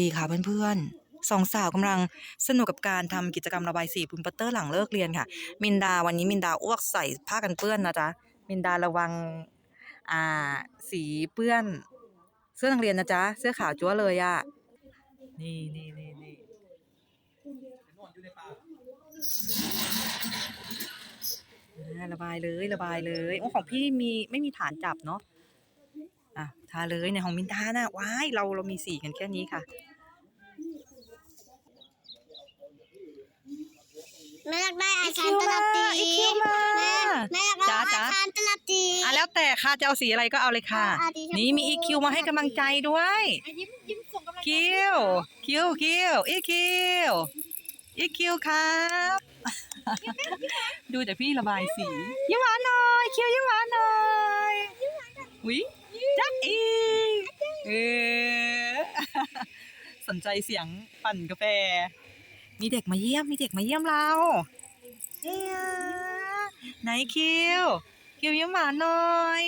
ดีค่ะเพื่อนๆสองสาวกำลังสนุกกับการทำกิจกรรมระบายสีปูนปัตเตอร์หลังเลิกเรียนค่ะ มินดาวันนี้มินดาอ้วกใส่ผ้ากันเปื้อนนะจ๊ะ มินดาระวังอ่าสีเปื้อน เสื้อนักเรียนนะจ๊ะ เสื้อขาวจั๊วเลยอะนี่นี่นี่นี่ระบายเลยระบายเลยโอ้ของพี่มีไม่มีฐานจับเนาะ อะทาเลยในของมินดานะว้ายเราเรามีสีกันแค่นี้ค่ะแม่อยากได้อาอีคิคารวตลับตีมาอีคิวมาแม่แม่อยากได้จ๊ะจ๊ะอาคารตลับตีอะแล้วแต่ค่ะจะเอาสีอะไรก็เอาเลยค่ะเอาสีชมพูนี่มีอีคิวมาให้กำลังใจด้วยอะยิ้มยิ้มส่งกำลังใจคิวคิวคิวอีคิวอีคิวครับดูแต่พี่ระบายสียิ้มหวานหน่อยคิวยิ้มหวานหน่อยวิจ๊ะอี เออสนใจเสียงปั่นกาแฟ มีเด็กมาเยี่ยม มีเด็กมาเยี่ยมเราเนี่ยไหนคิว คิวยิ้มหวานหน่อย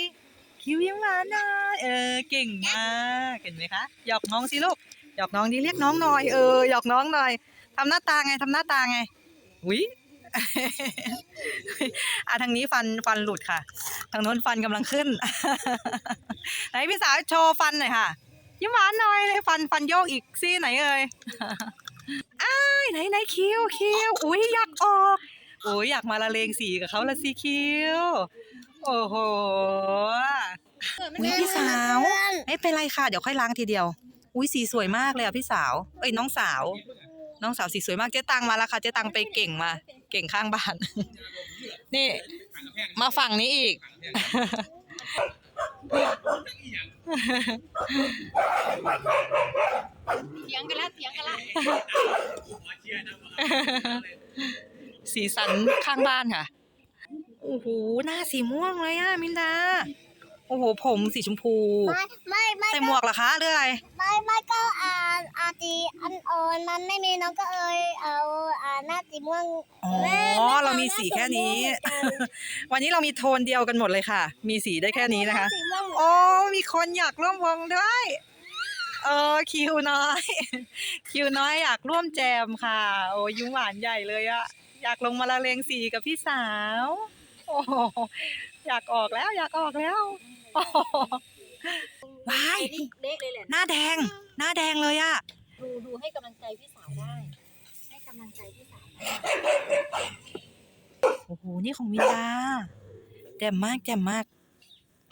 คิวยิ้มหวานหน่อย เออ เก่งมากเห็นไหมคะ หยอกน้องสิลูก หยอกน้องดิเรียกน้องหน่อย เออ หยอกน้องหน่อยทำหน้าตาไงทำหน้าตาไงวิอะทางนี้ฟันฟันหลุดค่ะางโน้นฟันกำลังขึ้น ไหนพี่สาวโชว์ฟันหน่อยค่ะ ยิ้มหวานหน่อยเลยฟันฟันโยกอีกซี่ไหนเอ่ยอ้ายไหนไหนคิวคิวอุ้ยอยากออกโอ้ยอยากมาละเลงสีกับเขาละสิคิวโอ้โหอุ้ยพี่สาวไม่เป็นไรค่ะ เดี๋ยวค่อยล้างทีเดียว อุ้ยสีสวยมากเลยอะพี่สาว เอ้ยน้องสาว น้องสาวสีสวยมากเจ๊ตังมาแล้วค่ะเจ๊ตังไปเก่งมา เก่งข้างบ้าน นี่มาฝั่งนี้อีก เถียงกันละเถียงกันละสีสันข้างบ้านค่ะ โอ้โห หน้าสีม่วงเลยอะมินดา โอ้โห ผมสีชมพู ไม่ไม่ไม่ใส่หมวกเหรอคะหรืออะไร ไม่ไม่ก็อ่าอาตีอันโอนมันไม่มีน้องก็เอยเอาอ่าหน้าสีม่วงอ๋อแม่แม่เรามีสีแค่นี้หาหาสีม่วงเหมือนกันวันนี้เรามีโทนเดียวกันหมดเลยค่ะ มีสีได้แค่นี้นะคะ สีม่วงเหมือนกันโอ้ มีคนอยากร่วมวงด้วย เออคิวน้อย คิวน้อยอยากร่วมแจมค่ะ โอ้ยิ้มหวานใหญ่เลยอะอยากลงมาละเลงสีกับพี่สาว โอ้โหอยากออกแล้วอยากออกแล้วโอ้โห ว้าย เละเลยแหละหน้าแดง หน้าแดงเลยอะดูดูให้กำลังใจพี่สาวได้ ให้กำลังใจพี่สาวได้โอ้โห นี่ของมินดาแจ่มมากแจ่มมาก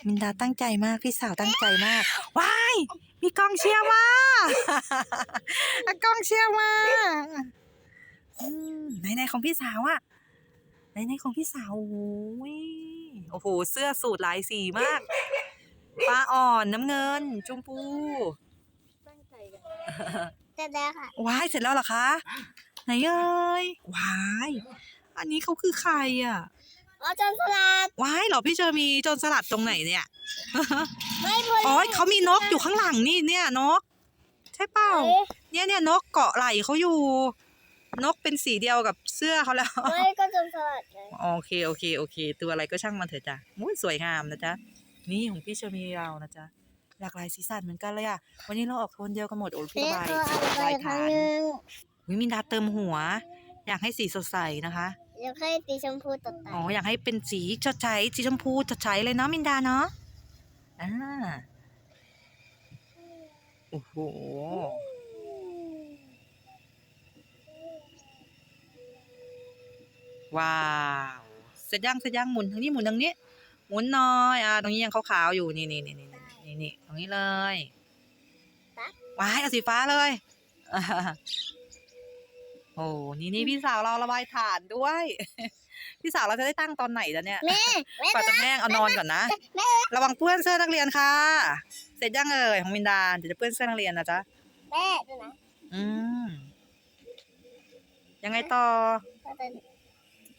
มินดาตั้งใจมากพี่สาวตั้งใจมาก ว้าย มีกองเชียร์มากองเชียร์มาอืมไหนไหนของพี่สาวอะไหนไหนของพี่สาวโอ้โหยโอ้โห เสื้อสูทหลายสีมาก ฟ้าอ่อนน้ำเงิน ชมพูตั้งใจกันเสร็จแล้วค่ะว้ายเสร็จแล้วเหรอคะไหนเอ่ยว้ายอันนี้เขาคือใครอะอ๋อจนสลัดว้ายเหรอพี่เจอมีโจรสลัดตรงไหนเนี่ยไม่พออ๋อเขามีนกอยู่ข้างหลังนี่เนี่ยนก ใช่เปล่าเนี่ยเนี่ยนกเกาะไหล่เขาอยู่ นกเป็นสีเดียวกับเสื้อเขาแล้วไม่ก็จนสลัดไงโอเคโอเคโอเค ตัวอะไรก็ช่างมันเถอะจ้ะมุ้ยสวยงามนะจ๊ะ นี่ของพี่เชอมีเรานะจ๊ะหลากหลายสีสันเหมือนกันเลยอะ วันนี้เราออกโทนเดียวกันหมดโอ้พี่ระบายเอระไปบายทาฐางนนึงวิมินดาเติมหัว อยากให้สีสดใสนะคะเดี๋ยวให้ตีชมพูตัดแต่อ๋ออยากให้เป็นสีชดใช้สีชมพูชดใช้เลยเนาะมินดาเนาะอ่าโอ้โหว้าวเสร็จยังเสร็จยังหมุนทางนี้หมุนทางนี้ห มุนหน่อยอ่าตรงนี้ยังขาวๆอยู่นี่นี่นี่นี่นี่นี่ตรงนี้เลยว้ายเอาสีฟ้าเลยอ่าโอ้นี่นี่พี่สาวเราระบายฐานด้วย พี่สาวเราจะได้ตั้งตอนไหนแล้วเนี่ยแม่แม่กว่าจะแห้งเอานอนก่อนนะระวังเปื้อนเสื้อนักเรียนค่ะ เสร็จยังเอ่ยของมินดาเดี๋ยวจะเปื้อนเสื้อนักเรียนนะจ๊ะแม่ดูนะอืมยังไงต่อก็จะ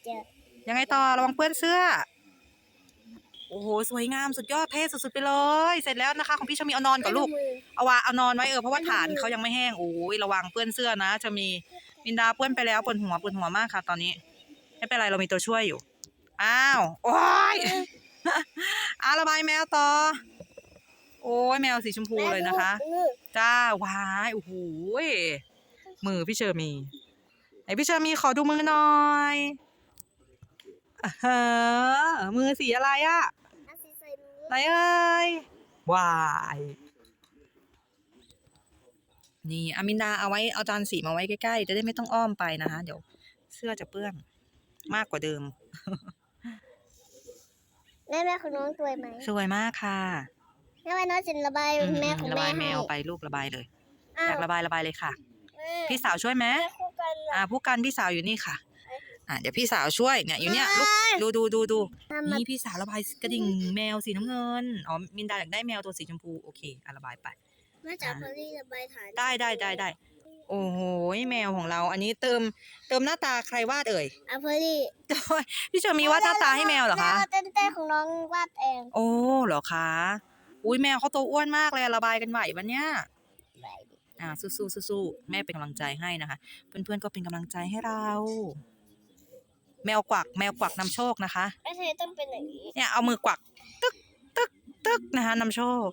เจอยังไงต่อระวังเปื้อนเสื้อ โอ้โหสวยงามสุดยอดเท่สุดๆไปเลย เสร็จแล้วนะคะ ของพี่ชมีเอานอนก่อนลูกเอาวางเอานอนไว้เออเพราะว่าฐานเขายังไม่แห้งโอ้ยระวังเปื้อนเสื้อนะจะมีมินดาเปื้อนไปแล้วปวดหัวปวดหัวมากค่ะ ตอนนี้ไม่เป็นไรเรามีตัวช่วยอยู่อ้าวโอ้ยอาระบายแมวต่อโโอ้ยแมวสีชมพูเลยนะคะ จ้าวายโอ้โหยมือพี่เชอร์มีไหนพี่เชอร์มีขอดูมือหน่อย อ่าฮะมือสีอะไรอะไหนเอ่ยวาย นี่อามินดาเอาไว้เอาจานสีมาไว้ใกล้ๆ จะได้ไม่ต้องอ้อมไปนะคะเดี๋ยวเสื้อจะเปื้อนมากกว่าเดิม แม่แม่ของน้องสวยไหมสวยมากค่ะแม่ว่าน้องสินระบายอืมแม่ของระแม่บายแมให้วไปลูกระบายเลย อ้าอยากระบายระบายเลยค่ะ แม่พี่สาวช่วยไหมแม่คู่กันเหรออ่าผู้กันพี่สาวอยู่นี่ค่ะ อ่าเดี๋ยวพี่สาวช่วยเนี่ยอยู่เนี่ยลูกดูดูดูดูทำมานี่พี่สาวระบายกระดิ่งแมวสีน้ำเงินอ๋อมินดาอยากได้แมวตัวสีชมพูโอเคอะระบายไปแม่จ๋าพอลี่ระบายฐานได้ได้ได้ได้โอ้โหแมวของเรา อันนี้เติมเติมหน้าตาใครวาดเอ่ยอะพอลี่พี่เชอมีวาดหน้าตาให้แมวเหรอคะแม่เต้นๆของน้องวาดเอง โอ้เหรอคะอุ้ยแมวเขาตัวอ้วนมากเลยอะระบายกันไหวปะเนี่ยอ่าสู้ๆสู้ๆแม่เป็นกำลังใจให้นะคะ เพื่อนๆก็เป็นกำลังใจให้เรา แมวกวักแมวกวักนำโชคนะคะไม่ใช่ต้องเป็นอย่างนี้เนี่ยเอามือกวักตึกตึกตึกนะคะนำโชค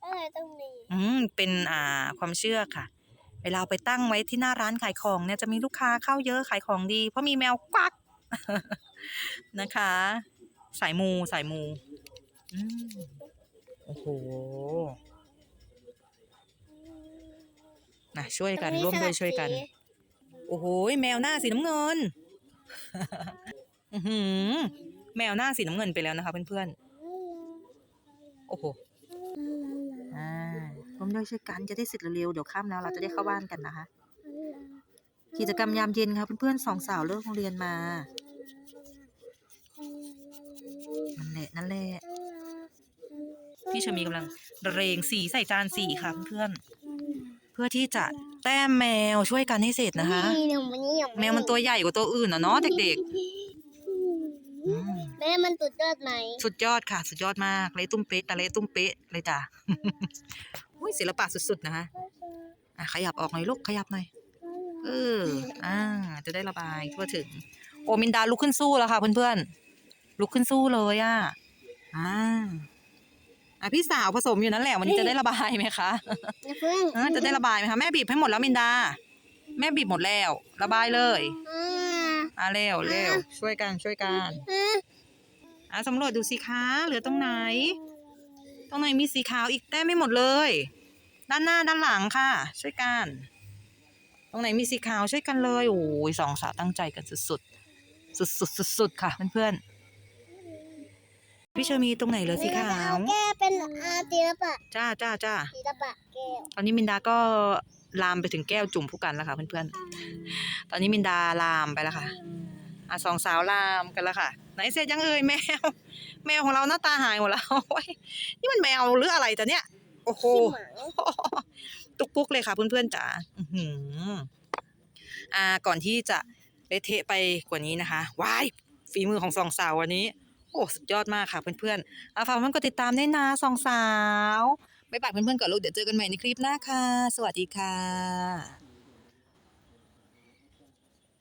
ไม่ใช่ต้องมีอืมเป็นอ่าความเชื่อค่ะ เวลาเอาไปตั้งไว้ที่หน้าร้านขายของเนี่ยจะมีลูกค้าเข้าเยอะขายของดี เพราะมีแมวกวักนะคะ สายมูสายมูอืมโอ้โหนะช่วยกันร่วมด้วยช่วยกัน โอ้โหแมวหน้าสีน้ำเงินอื้อ หือแมวหน้าสีน้ำเงินไปแล้วนะคะเพื่อนๆ โอ้โห อ่าร่วมด้วยช่วยกันจะได้เสร็จเร็วๆ เดี๋ยวค่ำแล้วเราจะได้เข้าบ้านกันนะคะ กิจกรรมยามเย็นค่ะเพื่อนๆสองสาวเลิกโรงเรียนมา นั่นแหละนั่นแหละ พี่ชมีกำลังเรงสีใส่จานสีค่ะเพื่อนๆ เพื่อที่จะ แต้มแมวช่วยกันให้เสร็จนะคะ นี่หนูมันนี่อย่างแมวมันตัวใหญ่กว่าตัวอื่นอะเนาะเด็กๆอืมแม่มันตุดยอดไหมสุดยอดค่ะ สุดยอดมากเละตุ้มเป๊ะตะเละตุ้มเป๊ะเลยจ้ะ อุ้ยศิลปะสุดๆนะคะอะขยับออกหน่อยลูกขยับหน่อย เออ อ่า จะได้ระบายทั่วถึง โอมินดาลุกขึ้นสู้แล้วค่ะเพื่อนๆ ลุกขึ้นสู้เลยอะ อ่า อะพี่สาวผสมอยู่นั่นแหละวันนี้จะได้ระบายไหมคะอย่าเพิ่งเออจะได้ระบายไหมคะแม่บีบให้หมดแล้วมินดา แม่บีบหมดแล้ว ระบายเลยอ่าอะเร็วเร็วช่วยกันช่วยกันอ่าอะสำรวจดูสิคะเหลือตรงไหน ตรงไหนมีสีขาวอีกแต้มไม่หมดเลย ด้านหน้าด้านหลังค่ะ ช่วยกัน ตรงไหนมีสีขาวช่วยกันเลยโอ้ยสองสาวตั้งใจกันสุดๆสุดๆสุดๆค่ะเพื่อนๆ พี่เชอมีตรงไหนเหลือสีขาวแก้เป็นอาตีละปะจ้าจ้าจ้าตีละปะแก้วตอนนี้มินดาก็ลามไปถึงแก้วจุ่มผู้กันแล้วค่ะเพื่อนๆ ตอนนี้มินดาลามไปแล้วค่ะอะสองสาวลามกันแล้วค่ะ ไหนเสร็จยังเอ่ยแมว แมวของเราหน้าตาหายหมดแล้วโอ้ยนี่มันแมวหรืออะไรแต่เนี่ย โอ้โหขี้หมาตุกปุกเลยค่ะเพื่อนๆจ๋าอื้อหืออ่าก่อนที่จะเละเทะไปกว่านี้นะคะว้ายฝีมือของสองสาววันนี้ โอ้สุดยอดมากค่ะเพื่อนๆอาฝากเพื่อนๆกดติดตามด้วยนะสองสาวไปปากเพื่อนๆก่อนลูกเดี๋ยวเจอกันใหม่ในคลิปหน้าค่ะ สวัสดีค่ะ